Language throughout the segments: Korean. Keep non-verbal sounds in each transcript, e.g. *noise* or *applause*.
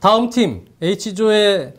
다음 팀 H조의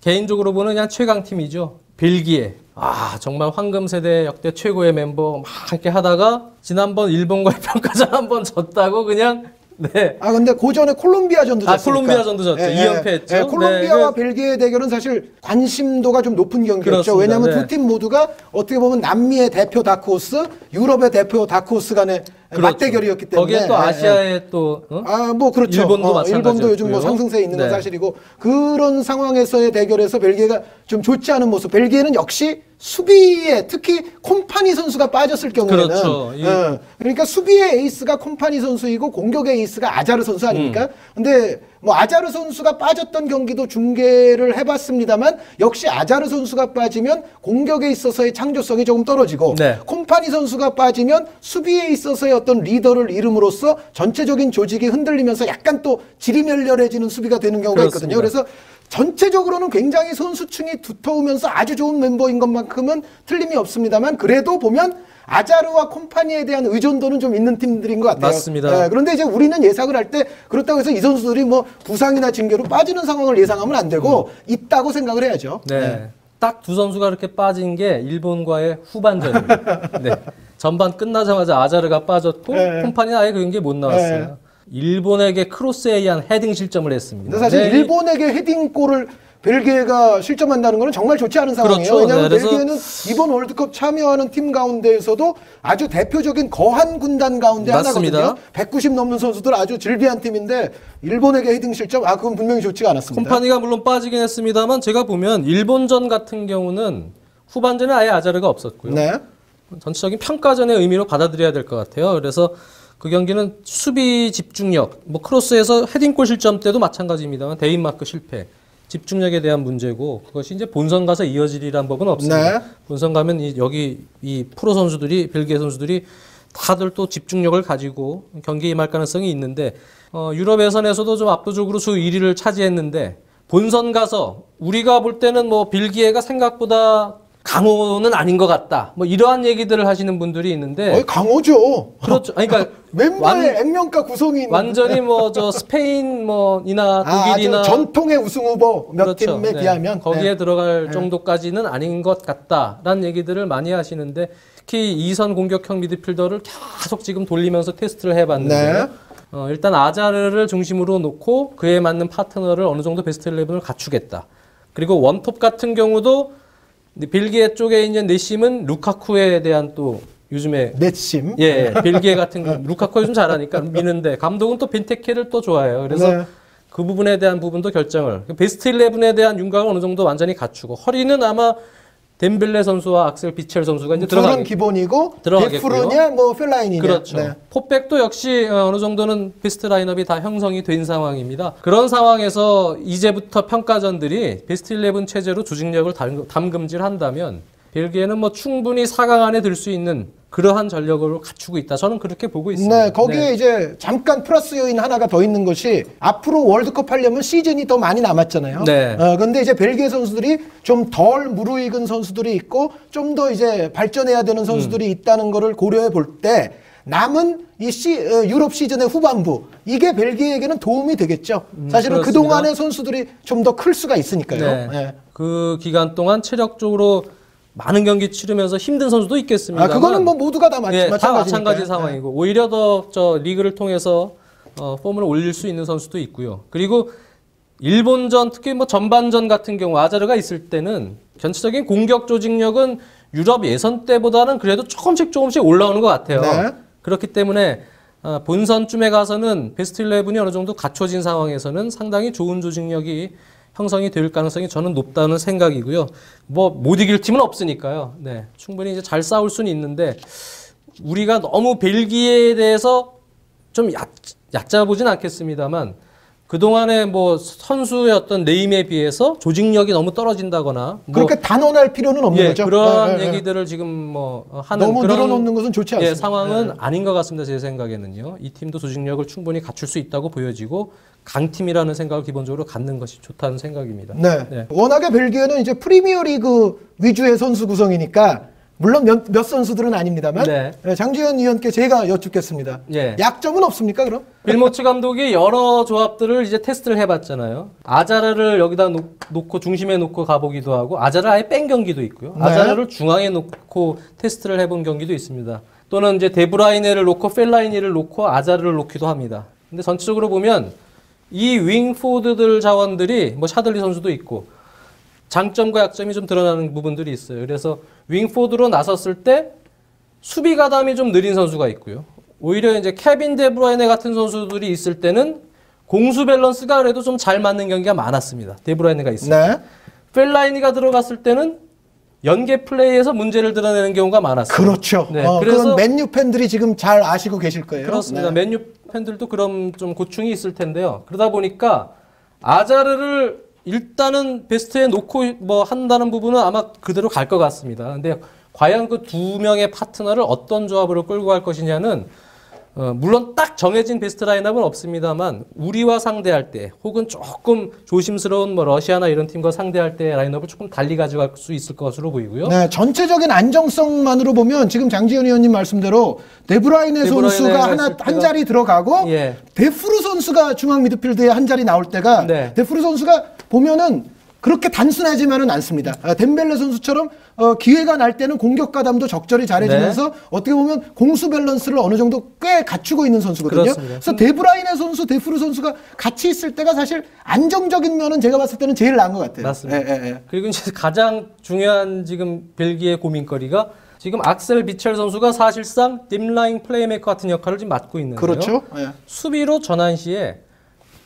개인적으로 보는 그냥 최강 팀이죠. 벨기에. 아 정말 황금 세대 역대 최고의 멤버 막 함께 하다가 지난번 일본과의 *laughs* 평가전 한 번 졌다고 그냥 네. 아 근데 고전에 콜롬비아전도 아, 졌으니까. 콜롬비아전도 졌죠. 이 연패 했죠. 예, 콜롬비아와 네, 벨기에 대결은 사실 관심도가 좀 높은 경기였죠. 왜냐하면 네. 두팀 모두가 어떻게 보면 남미의 대표 다크호스, 유럽의 대표 다크호스 간의 그렇죠. 맞대결이었기 때문에 거기에 또 예, 예. 아시아의 또 어? 아, 뭐 그렇죠. 일본도 어, 마찬가지였고요. 일본도 요즘 뭐 상승세에 있는 건 네. 사실이고 그런 상황에서의 대결에서 벨기에가 좀 좋지 않은 모습. 벨기에는 역시 수비에 특히 콤파니 선수가 빠졌을 경우에는 그렇죠. 이- 어, 그러니까 수비의 에이스가 콤파니 선수이고 공격의 에이스가 아자르 선수 아닙니까? 음. 근데 뭐 아자르 선수가 빠졌던 경기도 중계를 해봤습니다만 역시 아자르 선수가 빠지면 공격에 있어서의 창조성이 조금 떨어지고 네. 콤파니 선수가 빠지면 수비에 있어서의 어떤 리더를 잃음으로써 전체적인 조직이 흔들리면서 약간 또 지리멸렬해지는 수비가 되는 경우가 그렇습니다. 있거든요. 그래서 전체적으로는 굉장히 선수층이 두터우면서 아주 좋은 멤버인 것만큼은 틀림이 없습니다만 그래도 보면 아자르와 콤파니에 대한 의존도는 좀 있는 팀들인 것 같아요. 맞습니다. 예, 그런데 이제 우리는 예상을 할 때 그렇다고 해서 이 선수들이 뭐 부상이나 징계로 빠지는 상황을 예상하면 안 되고 있다고 생각을 해야죠. 네. 딱두 선수가 이렇게 빠진 게 일본과의 후반전입니다. *laughs* 네. 전반 끝나자마자 아자르가 빠졌고 네. 콤파니는 아예 그 경기에 못 나왔어요. 일본에게 크로스에 의한 헤딩 실점을 했습니다. 근데 사실 네. 일본에게 헤딩골을 벨기에가 실점한다는 것은 정말 좋지 않은 상황이에요. 그렇죠. 왜냐하면 네, 벨기에는 이번 월드컵 참여하는 팀 가운데에서도 아주 대표적인 거한 군단 가운데 맞습니다. 하나거든요. 190 넘는 선수들 아주 질비한 팀인데 일본에게 헤딩 실점, 아 그건 분명히 좋지가 않았습니다. 콤파니가 물론 빠지긴 했습니다만 제가 보면 일본전 같은 경우는 후반전에 아예 아자르가 없었고요. 네. 전체적인 평가전의 의미로 받아들여야 될 것 같아요. 그래서 그 경기는 수비 집중력, 뭐 크로스에서 헤딩골 실점 때도 마찬가지입니다만 대인마크 실패, 집중력에 대한 문제고 그것이 이제 본선 가서 이어지리란 법은 없습니다. 네. 본선 가면 이 여기 이 프로 선수들이 벨기에 선수들이 다들 또 집중력을 가지고 경기에 임할 가능성이 있는데 어, 유럽 예선에서도 좀 압도적으로 수 1위를 차지했는데 본선 가서 우리가 볼 때는 뭐 벨기에가 생각보다 강호는 아닌 것 같다. 뭐 이러한 얘기들을 하시는 분들이 있는데 거의 강호죠. 그렇죠. 아니, 그러니까 *laughs* 멤버의 액면가 구성이 있는 완전히 뭐 저 스페인 뭐이나 아, 독일이나 아주 전통의 우승 후보 몇 그렇죠. 팀에 네. 비하면 거기에 네. 들어갈 정도까지는 아닌 것 같다라는 얘기들을 많이 하시는데 특히 이선 공격형 미드필더를 계속 지금 돌리면서 테스트를 해봤는데 네. 어, 일단 아자르를 중심으로 놓고 그에 맞는 파트너를 어느 정도 베스트 11을 갖추겠다. 그리고 원톱 같은 경우도 근데 벨기에 쪽에 있는 내심은 루카쿠에 대한 또 요즘에 넷심. 예, 벨기에 같은 거 루카쿠가 좀 잘하니까 미는데 감독은 또 벤테케를 또 좋아해요. 그래서 네. 그 부분에 대한 부분도 결정을 베스트 11에 대한 윤곽을 어느 정도 완전히 갖추고 허리는 아마 덴벨레 선수와 악셀 비첼 선수가 이제 둘은 들어가게 기본이고. 데프르냐 뭐 펠라인이냐. 그렇죠. 네. 포백도 역시 어, 어느 정도는 베스트 라인업이 다 형성이 된 상황입니다. 그런 상황에서 이제부터 평가전들이 베스트 11 체제로 조직력을 담- 담금질한다면 벨기에는 뭐 충분히 4강 안에 들 수 있는 그러한 전력을 갖추고 있다. 저는 그렇게 보고 있습니다. 네, 거기에 이제 잠깐 플러스 요인 하나가 더 있는 것이 앞으로 월드컵 하려면 시즌이 더 많이 남았잖아요. 네. 어, 근데 이제 벨기에 선수들이 좀 덜 무르익은 선수들이 있고 좀 더 이제 발전해야 되는 선수들이 음. 있다는 거를 고려해 볼때 남은 이 시, 어, 유럽 시즌의 후반부 이게 벨기에에게는 도움이 되겠죠. 사실은 음, 그렇습니다. 그 동안의 선수들이 좀 더 클 수가 있으니까요. 네. 네. 그 기간 동안 체력적으로 많은 경기 치르면서 힘든 선수도 있겠습니다. 아, 그거는 뭐 모두가 다 마, 예, 다. 마찬가지 네. 상황이고 오히려 더 저 리그를 통해서 어, 폼을 올릴 수 있는 선수도 있고요. 그리고 일본전 특히 뭐 전반전 같은 경우 아자르가 있을 때는 전체적인 공격 조직력은 유럽 예선 때보다는 그래도 조금씩 조금씩 올라오는 것 같아요. 네. 그렇기 때문에 어, 본선쯤에 가서는 베스트 11이 어느 정도 갖춰진 상황에서는 상당히 좋은 조직력이 형성이 될 가능성이 저는 높다는 생각이고요. 뭐 못 이길 팀은 없으니까요. 네, 충분히 이제 잘 싸울 수는 있는데 우리가 너무 벨기에에 대해서 좀 얕, 얕잡아 보진 않겠습니다만 그동안에 뭐 선수의 어떤 네임에 비해서 조직력이 너무 떨어진다거나 뭐 그렇게 단언할 필요는 없는 예, 거죠. 그런 네, 네, 네. 얘기들을 지금 뭐 하는 너무 그런 늘어놓는 것은 좋지 예, 않습니다. 네. 상황은 아닌 것 같습니다. 제 생각에는요. 이 팀도 조직력을 충분히 갖출 수 있다고 보여지고 강팀이라는 생각을 기본적으로 갖는 것이 좋다는 생각입니다. 네. 네. 워낙에 벨기에는 이제 프리미어리그 위주의 선수 구성이니까 물론 몇, 몇 선수들은 아닙니다만 네. 예, 장지현 위원께 제가 여쭙겠습니다. 예. 약점은 없습니까 그럼? 빌모츠 감독이 여러 조합들을 이제 테스트를 해봤잖아요. 아자르를 여기다 놓, 놓고 중심에 놓고 가보기도 하고 아자르를 아예 뺀 경기도 있고요. 네. 아자르를 중앙에 놓고 테스트를 해본 경기도 있습니다. 또는 이제 데브라이네를 놓고 펠라이니를 놓고 아자르를 놓기도 합니다. 근데 전체적으로 보면 이 윙포드들 자원들이 뭐 샤들리 선수도 있고 장점과 약점이 좀 드러나는 부분들이 있어요. 그래서 윙포드로 나섰을 때 수비 가담이 좀 느린 선수가 있고요. 오히려 이제 케빈 데브라이네 같은 선수들이 있을 때는 공수 밸런스가 그래도 좀 잘 맞는 경기가 많았습니다. 데브라이네가 있을 때. 네. 펠라이니가 들어갔을 때는 연계 플레이에서 문제를 드러내는 경우가 많았어요. 그렇죠. 네, 어, 그래서 맨유 팬들이 지금 잘 아시고 계실 거예요. 그렇습니다. 네. 맨유 팬들도 그런 좀 고충이 있을 텐데요. 그러다 보니까 아자르를 일단은 베스트에 놓고 뭐 한다는 부분은 아마 그대로 갈 것 같습니다. 근데 과연 그 두 명의 파트너를 어떤 조합으로 끌고 갈 것이냐는 어, 물론 딱 정해진 베스트 라인업은 없습니다만 우리와 상대할 때 혹은 조금 조심스러운 뭐 러시아나 이런 팀과 상대할 때 라인업을 조금 달리 가져갈 수 있을 것으로 보이고요. 네, 전체적인 안정성만으로 보면 지금 장지현 의원님 말씀대로 데브라이네가 선수가 하나 한 자리 들어가고 예. 데프루 선수가 중앙 미드필드에 한 자리 나올 때가 네. 데프루 선수가 보면은 그렇게 단순하지만은 않습니다. 아, 덴벨레 선수처럼 어, 기회가 날 때는 공격 가담도 적절히 잘해주면서 네. 어떻게 보면 공수 밸런스를 어느 정도 꽤 갖추고 있는 선수거든요. 그렇습니다. 그래서 데브라이네 선수, 데프루 선수가 같이 있을 때가 사실 안정적인 면은 제가 봤을 때는 제일 나은 것 같아요. 맞습니다. 예, 예, 예. 그리고 이제 가장 중요한 지금 벨기에 고민거리가 지금 악셀 비첼 선수가 사실상 딥라인 플레이메이커 같은 역할을 지금 맡고 있는데요. 그렇죠. 예. 수비로 전환 시에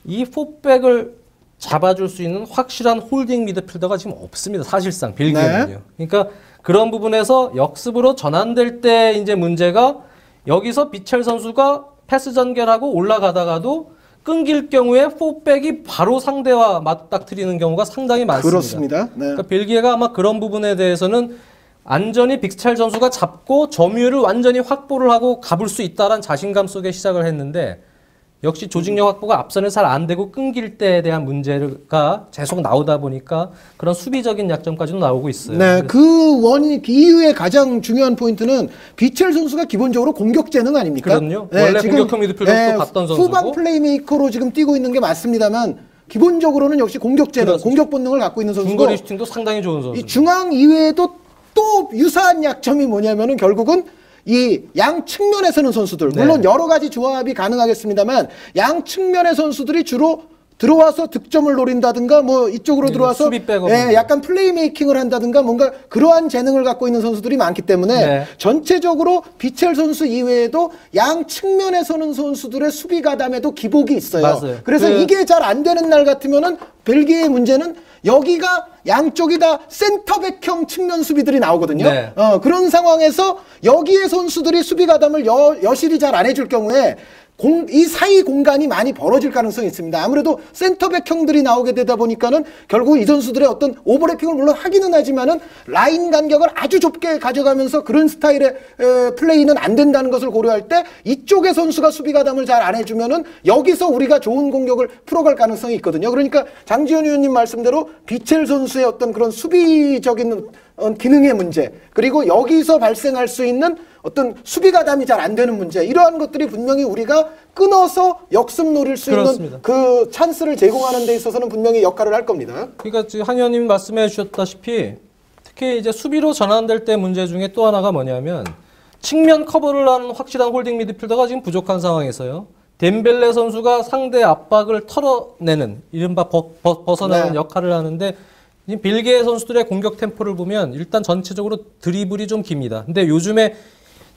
이 포백을 잡아줄 수 있는 확실한 홀딩 미드필더가 지금 없습니다. 사실상 벨기에는요. 그러니까 그런 부분에서 역습으로 전환될 때 이제 문제가 여기서 비첼 선수가 패스 전개하고 올라가다가도 끊길 경우에 포백이 바로 상대와 맞닥뜨리는 경우가 상당히 많습니다. 그렇습니다. 네. 그러니까 벨기에가 아마 그런 부분에 대해서는 안전히 빅스찰 선수가 잡고 점유율을 완전히 확보를 하고 가볼 수 있다라는 자신감 속에 시작을 했는데 역시 조직력 확보가 앞선에 잘안 되고 끊길 때에 대한 문제가 계속 나오다 보니까 그런 수비적인 약점까지도 나오고 있어요. 네, 그 원인 그 이유의 가장 중요한 포인트는 비첼 선수가 기본적으로 공격 재능 아닙니까? 네, 그럼요. 원래 공격형 미드필더로 봤던 선수고. 후방 플레이메이커로 지금 뛰고 있는 게 맞습니다만 기본적으로는 역시 공격 재능, 그렇습니다. 공격 본능을 갖고 있는 선수고 중거리 슈팅도 상당히 좋은 이 선수. 중앙 이외에도 또 유사한 약점이 뭐냐면은 결국은 이 양 측면에 서는 선수들 네. 물론 여러 가지 조합이 가능하겠습니다만 양 측면의 선수들이 주로 들어와서 득점을 노린다든가 뭐 이쪽으로 네, 들어와서. 예, 약간 플레이메이킹을 한다든가 뭔가 그러한 재능을 갖고 있는 선수들이 많기 때문에 네. 전체적으로 비첼 선수 이외에도 양 측면에 서는 선수들의 수비 가담에도 기복이 있어요. 맞아요. 그래서 그- 이게 잘 안 되는 날 같으면은 벨기에의 문제는 여기가 양쪽이 다 센터백형 측면 수비들이 나오거든요. 네. 어, 그런 상황에서 여기에 선수들이 수비 가담을 여, 여실히 잘 안 해줄 경우에 공, 이 사이 공간이 많이 벌어질 가능성이 있습니다. 아무래도 센터백형들이 나오게 되다 보니까는 결국 이 선수들의 어떤 오버래핑을 물론 하기는 하지만은 라인 간격을 아주 좁게 가져가면서 그런 스타일의 에, 플레이는 안 된다는 것을 고려할 때 이쪽의 선수가 수비 가담을 잘 안 해주면은 여기서 우리가 좋은 공격을 풀어갈 가능성이 있거든요. 그러니까 장지현 의원님 말씀대로 비첼 선수의 어떤 그런 수비적인 어, 기능의 문제 그리고 여기서 발생할 수 있는 어떤 수비 가담이 잘 안 되는 문제 이러한 것들이 분명히 우리가 끊어서 역습 노릴 수 그렇습니다. 있는 그 찬스를 제공하는 데 있어서는 분명히 역할을 할 겁니다. 그러니까 지금 한 의원님 말씀해 주셨다시피 특히 이제 수비로 전환될 때 문제 중에 또 하나가 뭐냐면 측면 커버를 하는 확실한 홀딩 미드필더가 지금 부족한 상황에서요. 덴벨레 선수가 상대 압박을 털어내는 이른바 버, 서나는 네. 역할을 하는데 이 빌게 선수들의 공격 템포를 보면 일단 전체적으로 드리블이 좀 깁니다. 근데 요즘에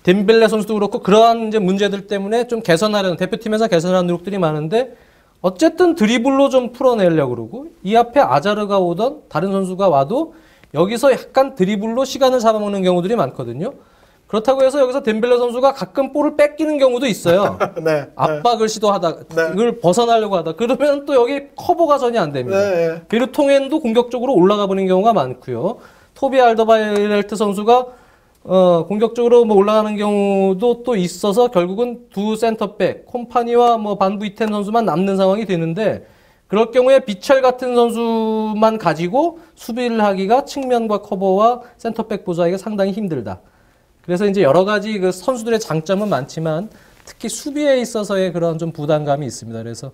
덴벨레 선수도 그렇고 그러한 이제 문제들 때문에 좀 개선하려는 대표팀에서 개선하는 노력들이 많은데 어쨌든 드리블로 좀 풀어내려고 그러고 이 앞에 아자르가 오던 다른 선수가 와도 여기서 약간 드리블로 시간을 잡아먹는 경우들이 많거든요. 그렇다고 해서 여기서 덴벨레 선수가 가끔 볼을 뺏기는 경우도 있어요. *laughs* 네. 압박을 시도하다 네. 그걸 벗어나려고 하다 그러면 또 여기 커버가 전혀 안 됩니다. 네, 네. 베르통엔도 공격적으로 올라가 버리는 경우가 많고요. 토비 알더바이렐트 선수가 어, 공격적으로 뭐 올라가는 경우도 또 있어서 결국은 두 센터백 콤파니와 뭐 반부이텐 선수만 남는 상황이 되는데 그럴 경우에 비철 같은 선수만 가지고 수비를 하기가 측면과 커버와 센터백 보좌하기가 상당히 힘들다. 그래서 이제 여러 가지 그 선수들의 장점은 많지만 특히 수비에 있어서의 그런 좀 부담감이 있습니다. 그래서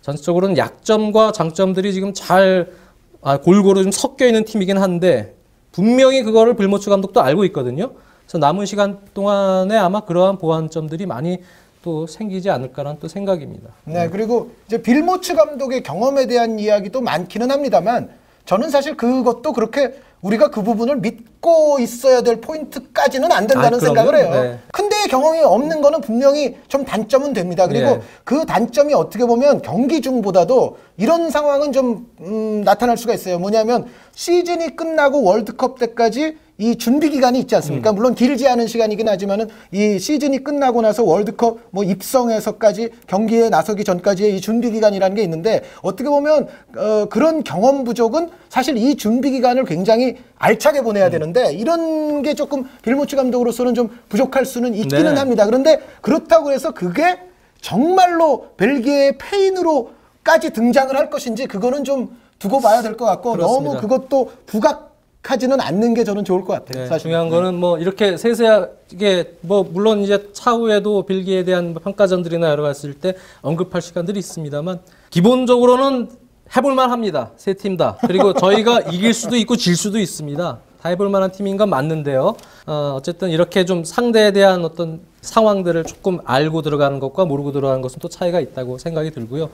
전체적으로는 약점과 장점들이 지금 잘 아, 골고루 좀 섞여 있는 팀이긴 한데 분명히 그거를 빌모츠 감독도 알고 있거든요. 그래서 남은 시간 동안에 아마 그러한 보완점들이 많이 또 생기지 않을까라는 또 생각입니다. 네, 그리고 이제 빌모츠 감독의 경험에 대한 이야기도 많기는 합니다만 저는 사실 그것도 그렇게 우리가 그 부분을 믿고 있어야 될 포인트까지는 안 된다는 아. 생각을 해요. 네. 근데 경험이 없는 거는 분명히 좀 단점은 됩니다. 그리고 네. 그 단점이 어떻게 보면 경기 중보다도 이런 상황은 좀 음, 나타날 수가 있어요. 뭐냐면 시즌이 끝나고 월드컵 때까지 이 준비 기간이 있지 않습니까? 음. 물론 길지 않은 시간이긴 하지만은 이 시즌이 끝나고 나서 월드컵 뭐 입성에서까지 경기에 나서기 전까지의 이 준비 기간이라는 게 있는데 어떻게 보면 어, 그런 경험 부족은 사실 이 준비 기간을 굉장히 알차게 음. 보내야 되는데 이런 게 조금 빌모치 감독으로서는 좀 부족할 수는 있기는 네. 합니다. 그런데 그렇다고 해서 그게 정말로 벨기에의 페인으로까지 등장을 할 것인지 그거는 좀 두고 봐야 될 것 같고 그렇습니다. 너무 그것도 부각 하지는 않는 게 저는 좋을 것 같아요. 네, 사실. 중요한 거는 뭐 이렇게 세세하게 뭐 물론 이제 차후에도 빌기에 대한 평가전들이나 여러 가지 있을 때 언급할 시간들이 있습니다만 기본적으로는 해볼만 합니다. 세 팀 다. 그리고 *laughs* 저희가 이길 수도 있고 질 수도 있습니다. 다 해볼 만한 팀인 건 맞는데요. 어, 어쨌든 이렇게 좀 상대에 대한 어떤 상황들을 조금 알고 들어가는 것과 모르고 들어가는 것은 또 차이가 있다고 생각이 들고요.